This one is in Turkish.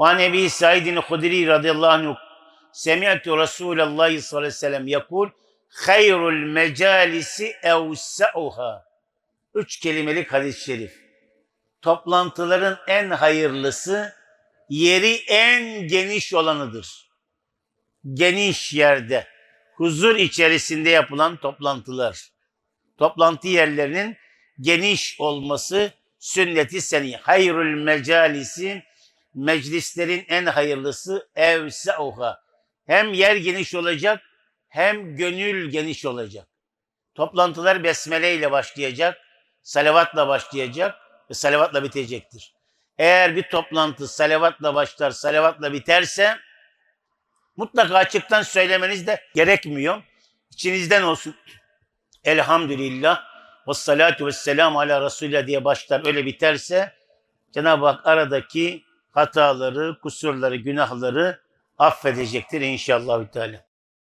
Ve Nebi Said'in Hudri radıyallahu anh Semi'tu Resulallah sallallahu aleyhi ve sellem yakul hayrul mecalisi evsa'uha. Üç kelimelik hadis-i şerif. Toplantıların en hayırlısı yeri en geniş olanıdır. Geniş yerde, huzur içerisinde yapılan toplantılar. Toplantı yerlerinin geniş olması sünneti seni. Hayrul mecalisi meclislerin en hayırlısı evsauha. Hem yer geniş olacak hem gönül geniş olacak. Toplantılar besmele ile başlayacak, salavatla başlayacak ve salavatla bitecektir. Eğer bir toplantı salavatla başlar, salavatla biterse mutlaka açıktan söylemeniz de gerekmiyor. İçinizden olsun. Elhamdülillah ve salatu ve selamu ala Resulullah diye başlar öyle biterse Cenab-ı Hak aradaki hataları, kusurları, günahları affedecektir inşallah. Teala.